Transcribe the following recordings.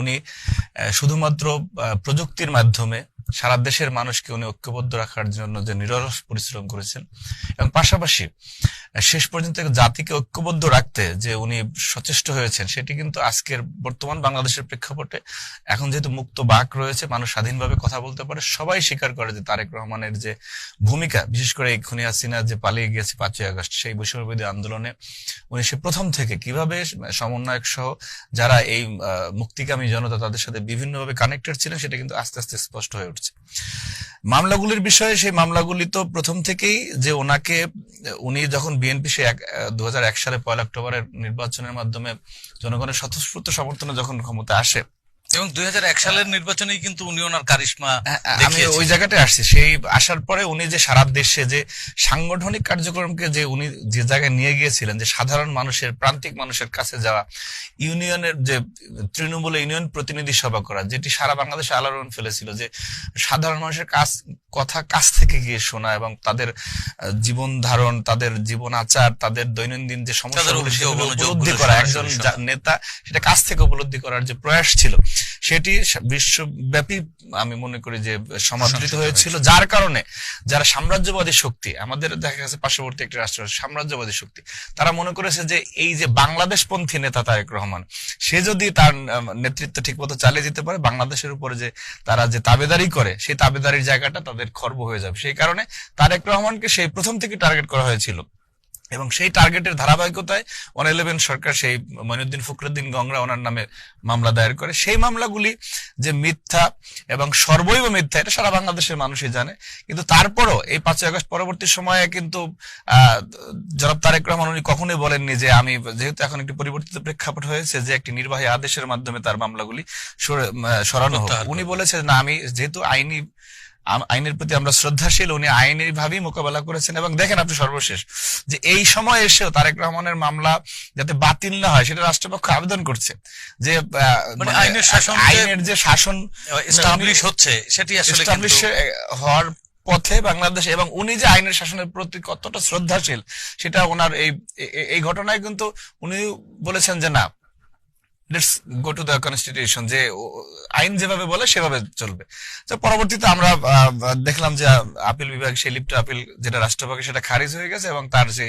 উনি শুধুমাত্র প্রযুক্তির মাধ্যমে সারা দেশের মানুষকে উনি ঐক্যবদ্ধ রাখার জন্য যে নিরলস পরিশ্রম করেছেন এবং পাশাপাশি শেষ পর্যন্ত জাতিকে ঐক্যবদ্ধ রাখতে যে উনি সচেষ্ট হয়েছেন, সেটি কিন্তু আজকের বর্তমান বাংলাদেশের প্রেক্ষাপটে এখন যেহেতু মুক্ত বাক রয়েছে, মানুষ স্বাধীনভাবে কথা বলতে পারে, সবাই স্বীকার করে যে তারেক রহমানের যে ভূমিকা, বিশেষ করে এই খুনি হাসিনা যে পালিয়ে গিয়েছে পাঁচই আগস্ট, সেই বৈষম্যবিধি আন্দোলনে উনি সে প্রথম থেকে কীভাবে সমন্বয়ক সহ যারা এই মুক্তিকামী জনতা তাদের সাথে বিভিন্নভাবে কানেক্টেড ছিলেন সেটা কিন্তু আস্তে আস্তে স্পষ্ট হয়ে উঠছে। মামলাগুলির বিষয়ে সেই মামলাগুলি তো প্রথম থেকেই যে ওনাকে, উনি যখন বিএনপি সে দু সালে পয়লা অক্টোবরের নির্বাচনের মাধ্যমে জনগণের স্বতঃস্ফূর্ত সমর্থনে যখন ক্ষমতা আসে এবং দুই হাজার এক সালের নির্বাচনে কিন্তু উনি ওনার কারিশমা আমি ওই জায়গাটায় আসছি। সেই আসার পরে উনি যে সারা দেশে যে সাংগঠনিক কার্যক্রমকে যে উনি যে জায়গায় নিয়ে গিয়েছিলেন যে সাধারণ মানুষের প্রান্তিক মানুষের কাছে যাওয়া ইউনিয়নের যে তৃণমূল ইউনিয়ন প্রতিনিধি সভা করা যেটি সারা বাংলাদেশে আলোড়ন ফেলেছিল যে সাধারণ মানুষের কাছ কথা কাছ থেকে গিয়ে শোনা এবং তাদের জীবন ধারণ তাদের জীবন আচার তাদের দৈনন্দিন যে সমস্যাগুলো সেগুলো উপলব্ধি করা একজন নেতা সেটা কাছ থেকে উপলব্ধি করার যে প্রয়াস ছিল সেটি বিশ্বব্যাপী আমি মনে করি যে সমাদৃত হয়েছিল। যার কারণে যারা সাম্রাজ্যবাদী শক্তি আমাদের দেখা গেছে পার্শ্ববর্তী একটি রাষ্ট্র সাম্রাজ্যবাদী শক্তি তারা মনে করেছে যে এই যে বাংলাদেশপন্থী নেতা তারেক রহমান সে যদি তার নেতৃত্ব ঠিকমতো চালিয়ে যেতে পারে বাংলাদেশের উপরে যে তারা যে তাবেদারি করে সেই তাবেদারির জায়গাটা তাদের খর্ব হয়ে যাবে। সেই কারণে তারেক রহমানকে সেই প্রথম থেকে টার্গেট করা হয়েছিল। এবং সেই টার্গেটের ধারাবাহিকতায় ওয়ান ইলেভেন সরকার সেই মইনুদ্দিন ফখরুদ্দিন গংরা ওনার নামে মামলা দায়ের করে। সেই মামলাগুলি যে মিথ্যা এবং সর্বৈব মিথ্যা এটা সারা বাংলাদেশের মানুষই জানে। কিন্তু তারপরও এই পাঁচই আগস্ট পরবর্তী সময়ে কিন্তু আহ, জনাব তারেক রহমান উনি কখনোই বলেননি যে আমি যেহেতু এখন একটি পরিবর্তিত প্রেক্ষাপট হয়েছে যে একটি নির্বাহী আদেশের মাধ্যমে তার মামলাগুলি সরে- সরানো হোক। উনি বলেছেন না আমি যেহেতু আইনি আইনের প্রতি আমরা শ্রদ্ধাশীল উনি আইনের ভাবেই মোকাবেলা করেছেন এবং দেখেন আপনি সর্বশেষ যে এই সময় এসেও তারেক রহমানের মামলা যাতে বাতিল না হয় সেটা রাষ্ট্রপক্ষ আবেদন করছে যে মানে মানে আইনের শাসন আইনের যে শাসন এস্টাবলিশ হচ্ছে সেটি আসলে হওয়ার পথে বাংলাদেশ এবং উনি যে আইনের শাসনের প্রতি কতটা শ্রদ্ধাশীল সেটা ওনার এই এই ঘটনায় কিন্তু উনি বলেছেন যে না let's go to the constitution যে আইন যেভাবে বলে, সেভাবে চলবে। তো পরবর্তীতে আমরা দেখলাম যে, আপিল বিভাগ, সেই লিপ্ট আপিল, যেটা রাষ্ট্রপক্ষে, সেটা খারিজ হয়ে গেছে এবং তার যে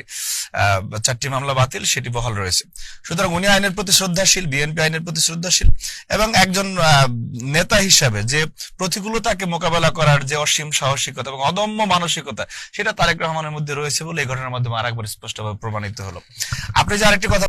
চারটি মামলা বাতিল, সেটি বহাল রয়েছে। সুতরাং উনি আইনের প্রতি শ্রদ্ধাশীল, বিএনপি আইনের প্রতি শ্রদ্ধাশীল এবং একজন নেতা হিসাবে যে, প্রতিকূলতাকে মোকাবেলা করার যে, অসীম সাহসিকতা এবং অদম্য মানসিকতা, সেটা তারেক রহমানের মধ্যে রয়েছে বলে এই ঘটনার মাধ্যমে আরেকবার স্পষ্টভাবে প্রমাণিত হলো। আপনি যে আরেকটি কথা